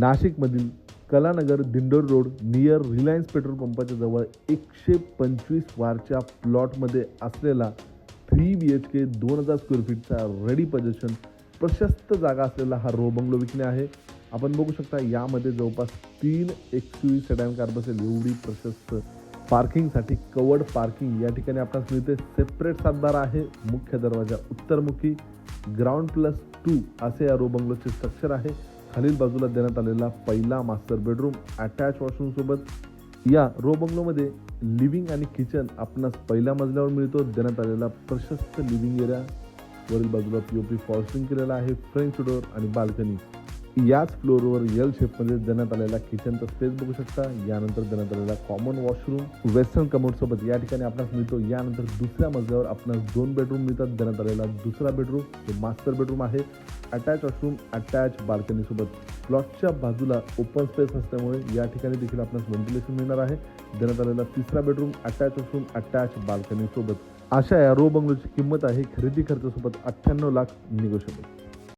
नाशिकमधील Kalanagar Dindor road near Reliance petrol पंपाच्या जवळ एकशे पंचवीस वारच्या प्लॉटमध्ये असलेला थ्री बी एच के दोन हजार स्क्वेअर फीटचा रेडी पोझिशन प्रशस्त जागा असलेला हा रो बंगलो विकणे आहे. आपण बघू शकता यामध्ये जवळपास तीन एक्स सेडॅन कार बसेल. एवढी प्रशस्त पार्किंगसाठी कवर्ड पार्किंग या ठिकाणी आपणास मिळते. सेपरेट सातबारा आहे. मुख्य दरवाजा उत्तरमुखी. ग्राउंड प्लस टू असे या रो बंगलोचे स्ट्रक्चर आहे. खालील बाजूला देण्यात आलेला पहिला मास्टर बेडरूम अटॅच वॉशरूमसोबत या रो बंगलोमध्ये लिव्हिंग आणि किचन आपणास पहिल्या मजल्यावर मिळतो. देण्यात आलेला प्रशस्त लिव्हिंग एरिया वरील बाजूला पीओपी फॉल्सिंग केलेला आहे. फ्रेंच डोअर आणि बाल्कनी याच फ्लोअरवर यल शेपमध्ये देण्यात आलेला किचनचा स्पेस बघू शकता. यानंतर देण्यात आलेला कॉमन वॉशरूम वेस्टर्न कमोडसोबत या ठिकाणी आपणास मिळतो. यानंतर दुसऱ्या मजल्यावर आपणास दोन बेडरूम मिळतात. देण्यात आलेला दुसरा बेडरूम जो मास्टर बेडरूम आहे अटॅच वॉशरूम अटॅच बाल्कनीसोबत प्लॉटच्या बाजूला ओपन स्पेस असल्यामुळे या ठिकाणी देखील आपणास व्हेंटिलेशन मिळणार आहे. देण्यात आलेला तिसरा बेडरूम अटॅच वॉशरूम अटॅच बाल्कनीसोबत अशा या रो बंगलोची किंमत आहे खरेदी खर्चासोबत अठ्ठ्याण्णव लाख निगोशिएबल